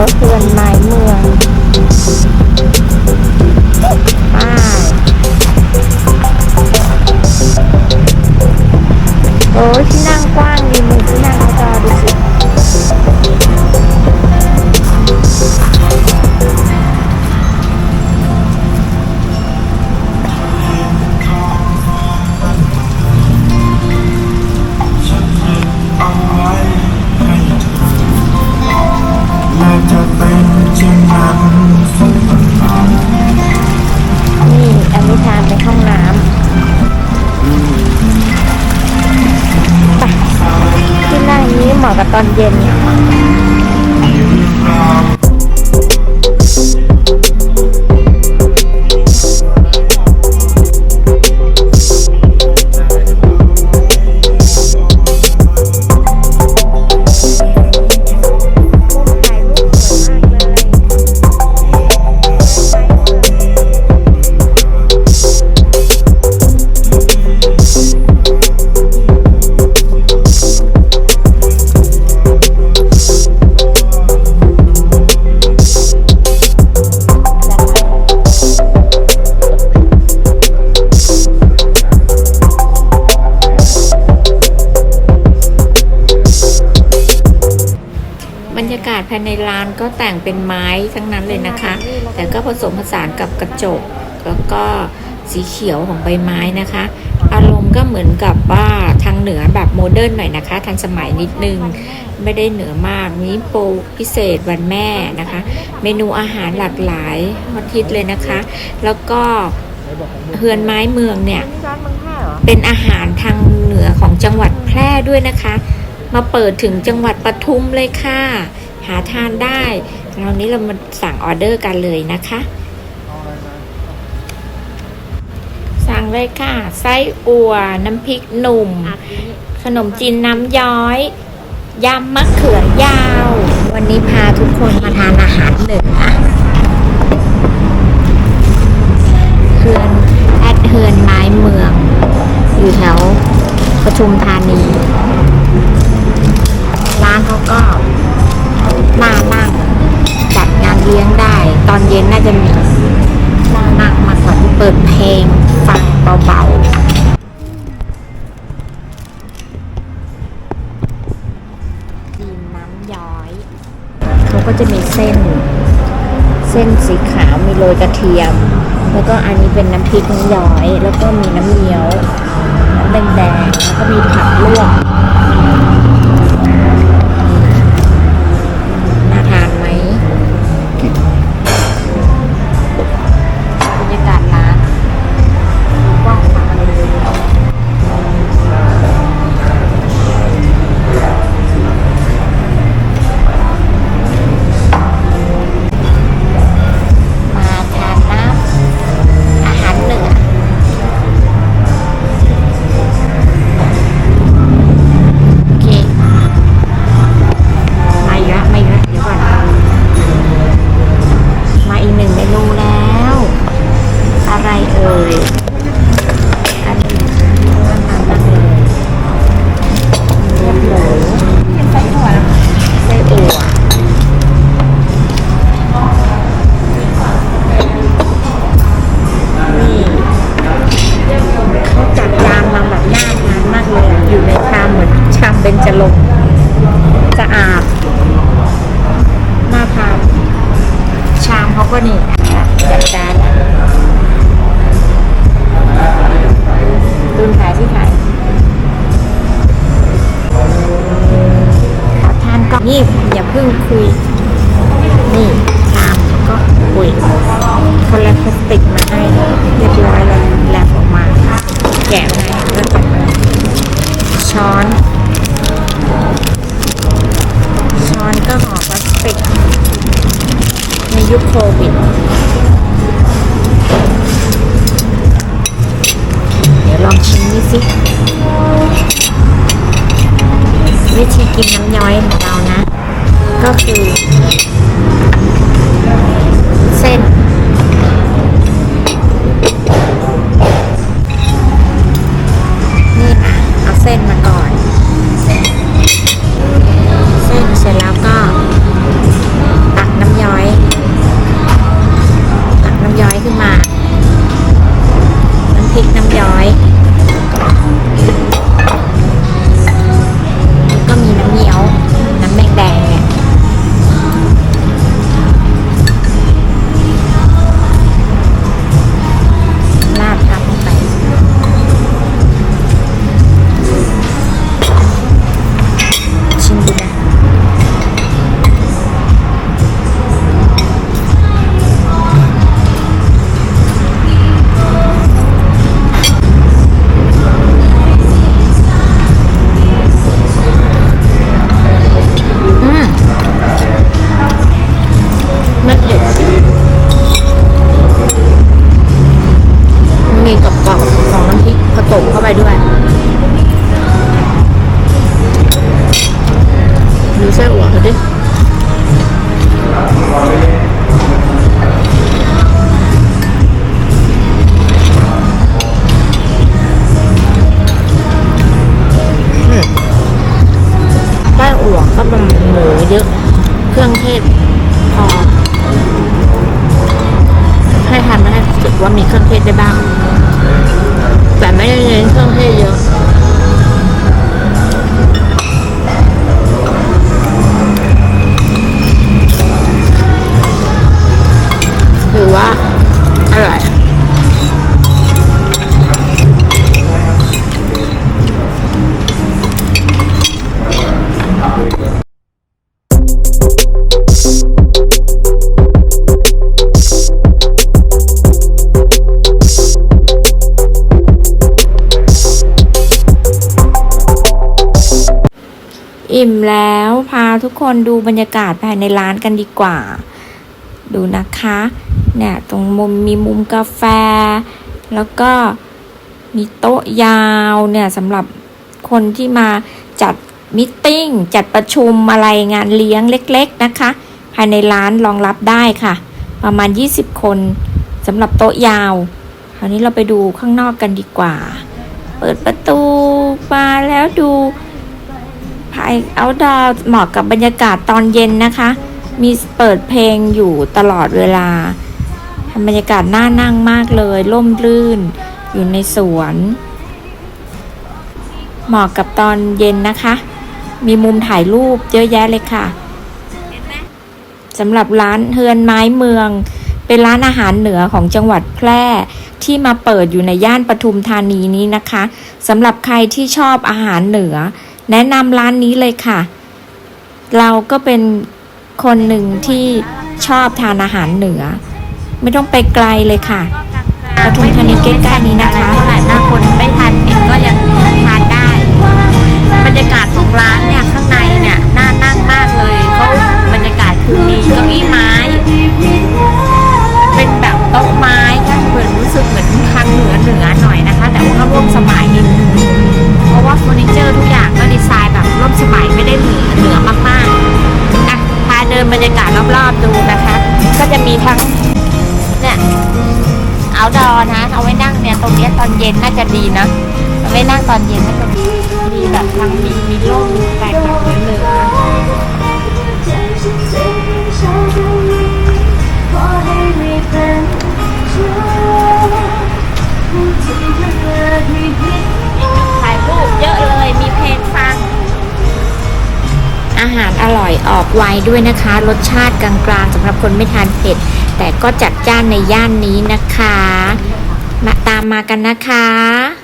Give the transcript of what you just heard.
วเพื่อนไม้เมืองป้ายโอ้ยที่นั่งกว้างดีมือที่นั่งเขาจอดูสิ เป็ บรรยากาศภายในร้านก็แต่งเป็นไม้ทั้งนั้นเลยนะคะ แต่ก็ผสมผสานกับกระจก แล้วก็สีเขียวของใบไม้นะคะ อารมณ์ก็เหมือนกับว่าทางเหนือแบบโมเดิร์นหน่อยนะคะ ทันสมัยนิดนึง ไม่ได้เหนือมากนี้โปรพิเศษวันแม่นะคะ เมนูอาหารหลากหลายฮอตฮิตเลยนะคะ แล้วก็เฮือนไม้เมืองเนี่ยร้านเมืองแพร่เหรอเป็นอาหารทางเหนือของจังหวัดแพร่ด้วยนะคะ มาเปิดถึงจังหวัดปทุมเลยค่ะ หาทานได้คราวนี้เรามาสั่งออเดอร์กันเลยนะคะ สั่งเลยค่ะ ไส้อั่วน้ำพริกหนุ่ม ขนมจีนน้ำย้อยยำมะเขือยาว วันนี้พาทุกคนมาทานอาหารเหนือ เปิดเพลงฟังเบาๆจีนน้ำย้อย เขาก็จะมีเส้น เส้นสีขาวมีโรยกระเทียม แล้วก็อันนี้เป็นน้ำพริกน้ำย้อย แล้วก็มีน้ำเงี้ยว น้ำแดงๆแล้วก็มีผักลวก แกะให้แล้วก็ช้อน ช้อนก็ห่อพลาสติก ในยุคโควิดเดี๋ยวลองชิมนี่สิ วิธีกินน้ำย้อยของเรานะ ก็คือ กผสมเข้าไปด้วยดูไส้อั่วเขาดิไส้อั่วก็เป็นหมูเยอะ เครื่องเทศพอให้ทานมาให้รู้สึกว่ามีเครื่องเทศได้บ้าง แต่ไม่ได้เอิ่มแล้วพาทุกคนดูบรรยากาศภายในร้านกันดีกว่า ดูนะคะเนี่ยตรงมุมมีมุมกาแฟ แล้วก็มีโต๊ะยาวเนี่ยสำหรับคนที่มาจัดมิทติ้งจัดประชุมอะไรงานเลี้ยงเล็ก ๆนะคะ ภายในร้านรองรับได้ค่ะ ประมาณ 20 คนสำหรับโต๊ะยาว คราวนี้เราไปดูข้างนอกกันดีกว่า เปิดประตูมาแล้วดู ภายเอาดอเหมาะกับบรรยากาศตอนเย็นนะคะ มีเปิดเพลงอยู่ตลอดเวลาทำบรรยากาศน่านั่งมากเลย ร่มรื่น อยู่ในสวน เหมาะกับตอนเย็นนะคะ มีมุมถ่ายรูปเยอะแยะเลยค่ะสำหรับร้านเฮือนไม้เมือง เป็นร้านอาหารเหนือของจังหวัดแพร่ที่มาเปิดอยู่ในย่านปทุมธานีนี้นะคะสำหรับใครที่ชอบอาหารเหนือ แนะนำร้านนี้เลยค่ะ เราก็เป็นคนหนึ่งที่ชอบทานอาหารเหนือ ไม่ต้องไปไกลเลยค่ะปทุมธานีใกล้ๆนี้นะคะเท่าไหร่ถ้าคนไม่ทานเผ็ดก็ยังทานได้ บรรยากาศของร้านเนี่ยข้างในเนี่ยน่านั่งมากเลยเขาบรรยากาศคือมีเก้าอี้ไม้ ดินบรรยากาศรอบๆดูนะคะ ก็จะมีทั้งเนี่ยเอาดอนะ เอาไว้นั่งเนี่ยตรงนี้ตอนเย็นน่าจะดีนะเอาไว้นั่งตอนเย็นน่าจะดีมีแบบทั้งมีมีร่มแต่แบบเหนือถ่าย หารอร่อยออกไวด้วยนะคะ รสชาติกลางๆสำหรับคนไม่ทานเผ็ด แต่ก็จัดจ้านในย่านนี้นะคะ มาตามมากันนะคะ